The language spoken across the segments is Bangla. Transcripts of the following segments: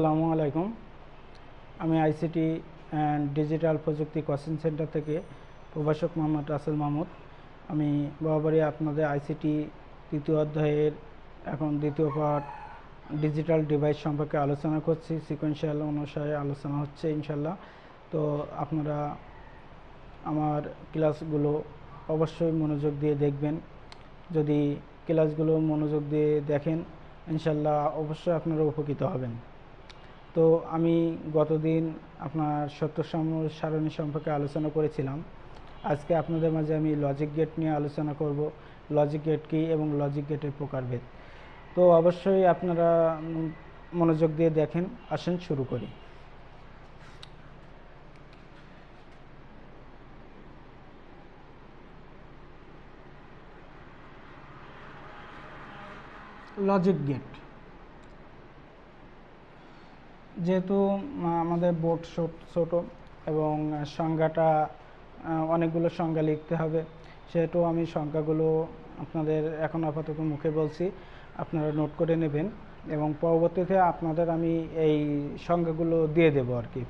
আসসালামু আলাইকুম। আমি আইসিটি অ্যান্ড ডিজিটাল প্রযুক্তি কোচিং সেন্টার থেকে প্রভাষক মোহাম্মদ রাসেল মাহমুদ। আমি বরাবরই আপনাদের আইসিটি তৃতীয় অধ্যায়ের এখন দ্বিতীয় পার্ট ডিজিটাল ডিভাইস সম্পর্কে আলোচনা করছি। সিকোয়েন্সিয়াল অনুসারে আলোচনা হচ্ছে ইনশাল্লাহ তো আপনারা আমার ক্লাসগুলো অবশ্যই মনোযোগ দিয়ে দেখবেন। যদি ক্লাসগুলো মনোযোগ দিয়ে দেখেন ইনশাল্লাহ অবশ্যই আপনারা উপকৃত হবেন। তো আমি গতদিন আপনার সত্য সারণী সম্পর্কে আলোচনা করেছিলাম। আজকে আপনাদের মাঝে আমি লজিক গেট নিয়ে আলোচনা করব। লজিক গেট কী এবং লজিক গেটের প্রকারভেদ? তো অবশ্যই আপনারা মনোযোগ দিয়ে দেখেন, আসেন শুরু করি। লজিক গেট যেহেতু আমাদের বোর্ড ছোট এবং সংজ্ঞাটা অনেকগুলো সংজ্ঞা লিখতে হবে। সেহেতু আমি সংখ্যাগুলো আপনাদের এখন আপাতত মুখে বলছি। আপনারা নোট করে নেবেন এবং পরবর্তীতে আপনাদের আমি এই সংখ্যাগুলো দিয়ে দেবো আর কি।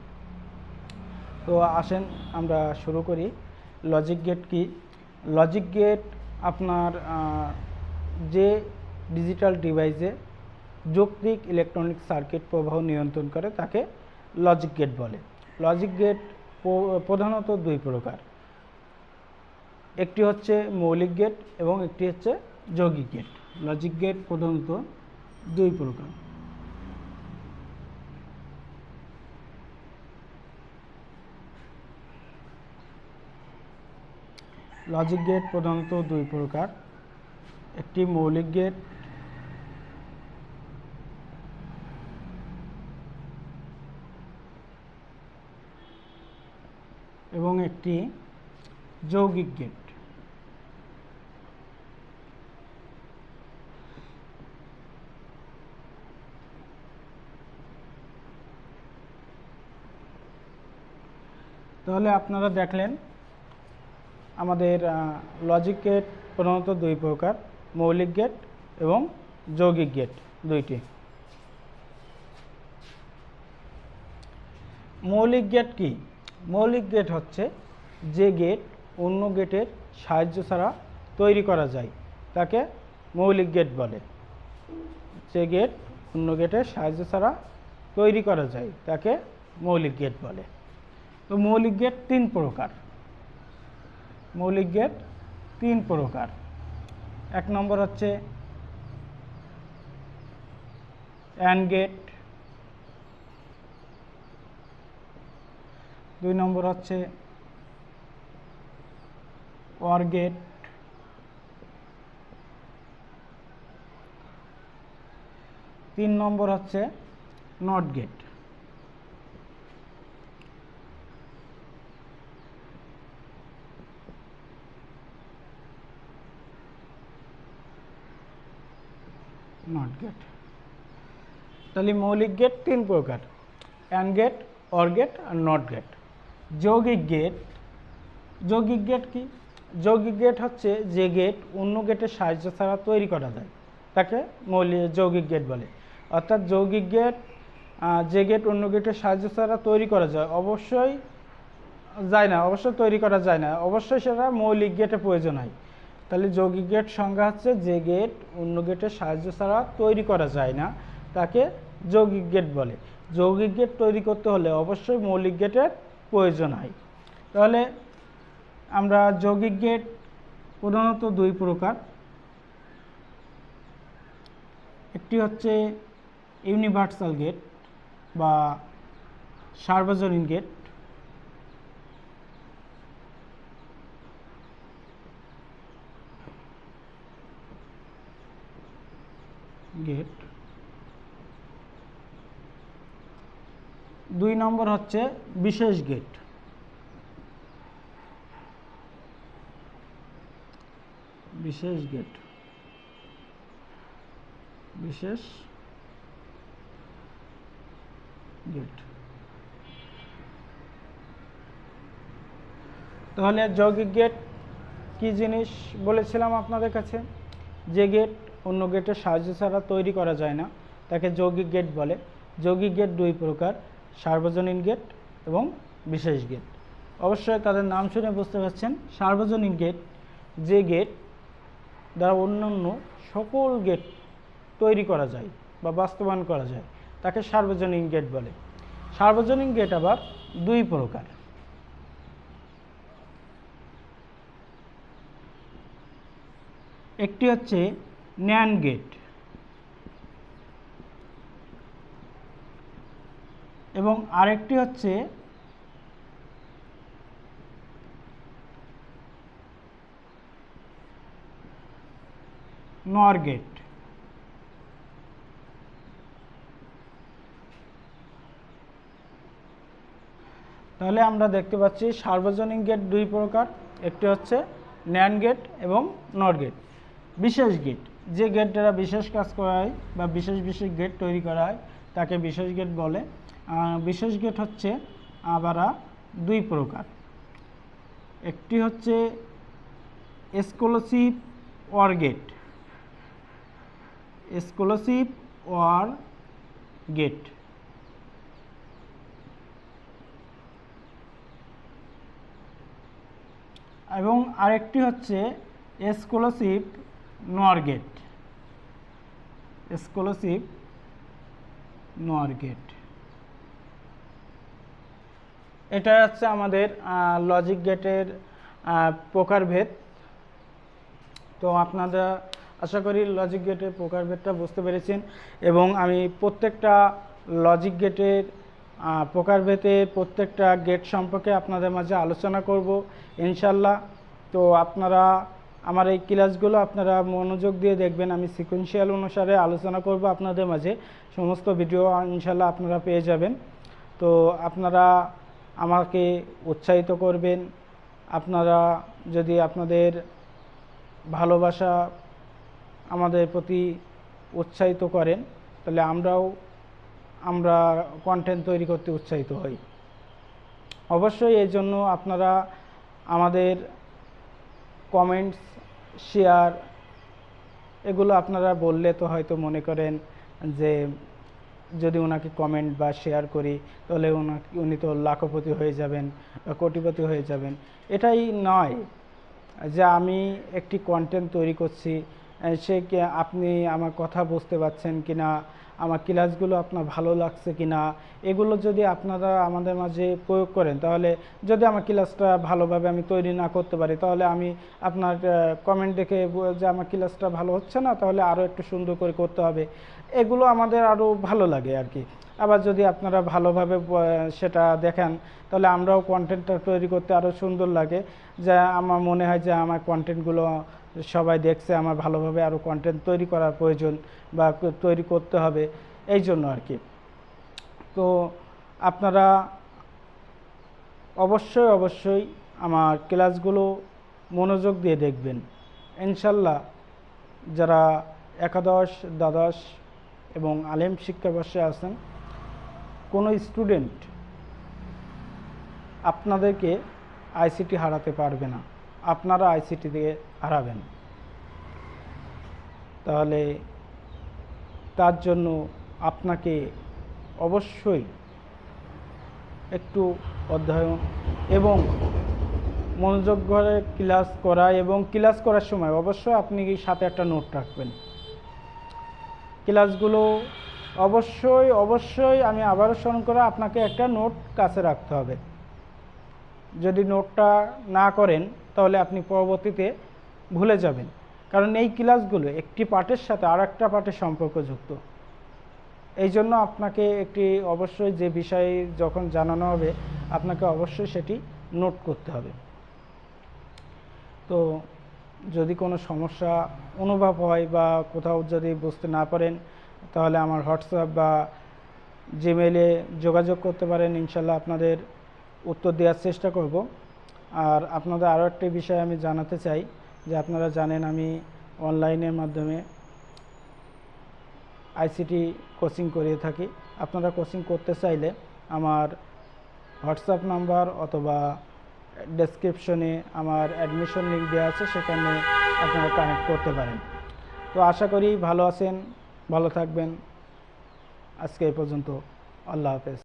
তো আসেন, আমরা শুরু করি। লজিক গেট কি? লজিক গেট আপনার যে ডিজিটাল ডিভাইসে যৌক্তিক ইলেকট্রনিক সার্কিট প্রবাহ নিয়ন্ত্রণ করে তাকে লজিক গেট বলে। লজিক গেট প্রধানত দুই প্রকার। একটি হচ্ছে মৌলিক গেট এবং একটি হচ্ছে যৌগিক গেট লজিক গেট প্রধানত দুই প্রকার। লজিক গেট প্রধানত দুই প্রকার। একটি মৌলিক গেট এবং একটি যৌগিক গেট। তাহলে আপনারা দেখলেন আমাদের লজিক গেট প্রধানত দুই প্রকার, মৌলিক গেট এবং যৌগিক গেট দুইটি। মৌলিক গেট কি? মৌলিক গেট হচ্ছে যে গেট অন্য গেটের সাহায্য ছাড়া তৈরি করা যায়, তাকে মৌলিক গেট বলে। যে গেট অন্য গেটের সাহায্য ছাড়া তৈরি করা যায়, তাকে মৌলিক গেট বলে। তো মৌলিক গেট তিন প্রকার। মৌলিক গেট তিন প্রকার। এক নম্বর হচ্ছে অ্যান্ড গেট দুই নম্বর হচ্ছে ওয়ার গেট তিন নম্বর হচ্ছে নট গেট নট গেট তাহলে মৌলিক গেট তিন প্রকার। অ্যান্ড গেট অর গেট আর নট গেট যৌগিক গেট যৌগিক গেট কি? যৌগিক গেট হচ্ছে যে গেট অন্য গেটের সাহায্য ছাড়া তৈরি করা যায়। তাকে মৌলিক যৌগিক গেট বলে। অর্থাৎ যৌগিক গেট যে গেট অন্য গেটের সাহায্য ছাড়া তৈরি করা যায়, অবশ্যই যায় না, অবশ্যই তৈরি করা যায় না, অবশ্যই সেটা মৌলিক গেটের প্রয়োজন হয়। তাহলে যৌগিক গেট সংজ্ঞা হচ্ছে যে গেট অন্য গেটের সাহায্য ছাড়া তৈরি করা যায় না, তাকে যৌগিক গেট বলে। যৌগিক গেট তৈরি করতে হলে অবশ্যই মৌলিক গেটের প্রয়োজন হয়। তাহলে আমরা যৌগিক গেট প্রধানত দুই প্রকার। একটি হচ্ছে ইউনিভার্সাল গেট বা সার্বজনীন গেট। গেট দুই নম্বর হচ্ছে বিশেষ গেট বিশেষ গেট বিশেষ গেট তাহলে যৌগিক গেট কি জিনিস বলেছিলাম আপনাদের কাছে? যে গেট অন্য গেটের সাহায্য ছাড়া তৈরি করা যায় না, তাকে যৌগিক গেট বলে। যৌগিক গেট দুই প্রকার। সার্বজনীন গেট এবং বিশেষ গেট। অবশ্যই তাদের নাম শুনে বুঝতে পারছেন, সার্বজনীন গেট, যে গেট দ্বারা অন্যান্য সকল গেট তৈরি করা যায় বা বাস্তবায়ন করা যায়, তাকে সার্বজনীন গেট বলে। সার্বজনীন গেট আবার দুই প্রকার। একটি হচ্ছে ন্যান গেট এবং আরেকটি হচ্ছে নর গেট। তাহলে আমরা দেখতে পাচ্ছি সার্বজনীন গেট দুই প্রকার, একটি হচ্ছে ন্যান গেট এবং নর গেট। বিশেষ গেট, যে গেট দ্বারা বিশেষ কাজ করা হয় বা বিশেষ বিশেষ গেট তৈরি করা হয় তাকে বিশেষ গেট বলে। বিশেষ গেট হচ্ছে আবার দুই প্রকার। একটি হচ্ছে exclusive or gate. Exclusive or gate. এবং আরেকটি হচ্ছে exclusive nor gate. Exclusive nor gate. এটা হচ্ছে আমাদের লজিক গেটের প্রকারভেদ। তো আপনারা আশা করি লজিক গেটের প্রকারভেদটা বুঝতে পেরেছেন এবং আমি প্রত্যেকটা লজিক গেটের আহ, প্রকারভেদের প্রত্যেকটা গেট সম্পর্কে আপনাদের মাঝে আলোচনা করব ইনশাল্লাহ তো আপনারা আমার এই ক্লাসগুলো আপনারা মনোযোগ দিয়ে দেখবেন আমি সিকোয়েন্সিয়াল অনুসারে আলোচনা করব আপনাদের মাঝে। সমস্ত ভিডিও ইনশাল্লাহ আপনারা পেয়ে যাবেন। তো আপনারা আমাকে উৎসাহিত করবেন। আপনারা যদি আপনাদের ভালোবাসা আমাদের প্রতি উৎসাহিত করেন, তাহলে আমরাও, আমরা কন্টেন্ট তৈরি করতে উৎসাহিত হই। অবশ্যই এই জন্য আপনারা আমাদের কমেন্টস শেয়ার এগুলো আপনারা বললে তো হয়তো মনে করেন যে যদি ওনাকে কমেন্ট বা শেয়ার করি, তাহলে ওনাকে, উনি তো লাখপতি হয়ে যাবেন, বা কোটিপতি হয়ে যাবেন। এটাই নয় যে আমি একটি কন্টেন্ট তৈরি করছি সে আপনি আমার কথা বুঝতে পারছেন কি না আমার ক্লাসগুলো আপনার ভালো লাগছে কি না এগুলো যদি আপনারা আমাদের মাঝে প্রয়োগ করেন, তাহলে যদি আমার ক্লাসটা ভালোভাবে আমি তৈরি না করতে পারি, তাহলে আমি আপনার কমেন্ট দেখে যে আমার ক্লাসটা ভালো হচ্ছে না, তাহলে আরও একটু সুন্দর করে করতে হবে। এগুলো আমাদের আরও ভালো লাগে আর কি। আবার যদি আপনারা ভালোভাবে সেটা দেখেন, তাহলে আমরাও কন্টেন্টটা তৈরি করতে আরও সুন্দর লাগে। যা আমার মনে হয় যে আমার কন্টেন্টগুলো সবাই দেখছে আমার ভালোভাবে আরও কন্টেন্ট তৈরি করার প্রয়োজন বা তৈরি করতে হবে, এই জন্য আর কি। তো আপনারা অবশ্যই অবশ্যই আমার ক্লাসগুলো মনোযোগ দিয়ে দেখবেন। ইনশাল্লাহ যারা একাদশ, দ্বাদশ এবং আলেম শিক্ষাবর্ষে আছেন, কোনো স্টুডেন্ট আপনাদেরকে আইসিটি হারাতে পারবে না। আপনারা আইসিটি দিয়ে হারাবেন। তাহলে তার জন্য আপনাকে অবশ্যই একটু অধ্যয়ন এবং মনোযোগ করে ক্লাস করা এবং ক্লাস করার সময় অবশ্যই আপনি সাথে একটা নোট রাখবেন। ক্লাসগুলো অবশ্যই অবশ্যই আমি আবারও স্মরণ করে আপনাকে একটা নোট কাছে রাখতে হবে। যদি নোটটা না করেন, তাহলে আপনি পরবর্তীতে ভুলে যাবেন। কারণ এই ক্লাসগুলো একটি পার্টের সাথে আর একটা পার্টের সম্পর্কযুক্ত এই জন্য আপনাকে একটি অবশ্যই যে বিষয়ে যখন জানানো হবে, আপনাকে অবশ্যই সেটি নোট করতে হবে। তো যদি কোনো সমস্যা অনুভব হয় বা কোথাও যদি বুঝতে না পারেন, তাহলে আমার হোয়াটসঅ্যাপ বা জিমেইলে যোগাযোগ করতে পারেন। ইনশাল্লাহ আপনাদের উত্তর দেওয়ার চেষ্টা করব। আর আপনাদের আরও একটি বিষয় আমি জানাতে চাই। যে আপনারা জানেন আমি অনলাইনের মাধ্যমে আইসিটি কোচিং করিয়ে থাকি। আপনারা কোচিং করতে চাইলে আমার হোয়াটসঅ্যাপ নাম্বার অথবা ডেসক্রিপশনে আমার অ্যাডমিশন লিঙ্ক দেওয়া আছে, সেখানে আপনারা কানেক্ট করতে পারেন। তো আশা করি ভালো আছেন, ভালো থাকবেন। আজকে এই পর্যন্ত। আল্লাহ হাফেজ।